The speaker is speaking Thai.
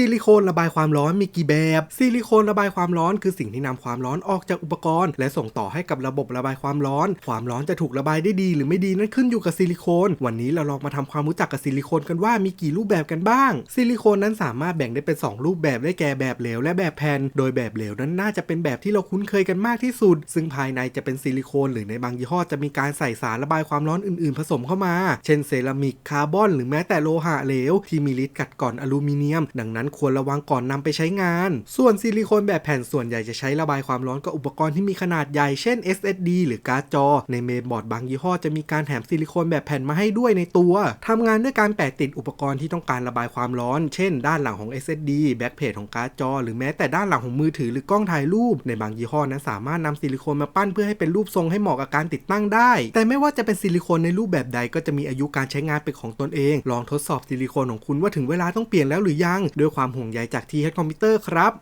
ซิลิโคนระบายความร้อนมีกี่แบบ ซิลิโคนระบายความร้อนคือสิ่งที่นำความร้อนออกจากอุปกรณ์ และส่งต่อให้กับระบบระบายความร้อน ความร้อนจะถูกระบายได้ดีหรือไม่ดีนั้นขึ้นอยู่กับซิลิโคน วันนี้เราลองมาทำความรู้จักกับซิลิโคนกันว่ามีกี่รูปแบบกันบ้าง ซิลิโคนนั้นสามารถแบ่งได้เป็น 2 รูปแบบได้แก่แบบเหลวและแบบแผ่น โดยแบบเหลวนั้นน่าจะเป็นแบบที่เราคุ้นเคยกันมากที่สุด ซึ่งภายในจะเป็นซิลิโคน หรือในบางยี่ห้อจะมีการใส่สารระบายความร้อนอื่นๆ ผสมเข้ามา เช่นเซรามิก คาร์บอน หรือแม้แต่โลหะเหลวที่มีฤทธิ์กัดก่อนอลูมิเนียม ดังนั้นควรระวังก่อนนำไปใช้งาน ส่วนซิลิโคนแบบแผ่นส่วนใหญ่จะใช้ระบายความร้อนกับอุปกรณ์ที่มีขนาดใหญ่เช่น SSD หรือการ์ดจอ ในเมนบอร์ดบางยี่ห้อจะมีการแถมซิลิโคนแบบแผ่นมาให้ด้วยในตัวทำงานด้วยการแปะติดอุปกรณ์ที่ต้องการระบายความร้อน เช่น ด้านหลังของ SSD แบ็คเพจของการ์ดจอ หรือแม้แต่ด้านหลังของมือถือหรือกล้องถ่ายรูป ในบางยี่ห้อนั้นสามารถนำซิลิโคนมาปั้นเพื่อให้เป็นรูปทรงให้เหมาะกับการติดตั้งได้ แต่ไม่ว่าจะเป็นซิลิโคนในรูปแบบใดก็จะมีอายุการใช้งานเป็นของตนเอง ลองทดสอบซิลิโคนของคุณว่าถึงเวลาต้องเปลี่ยนแล้วหรือยังด้วยความห่วงใยจากทีเฮดคอมพิวเตอร์ครับ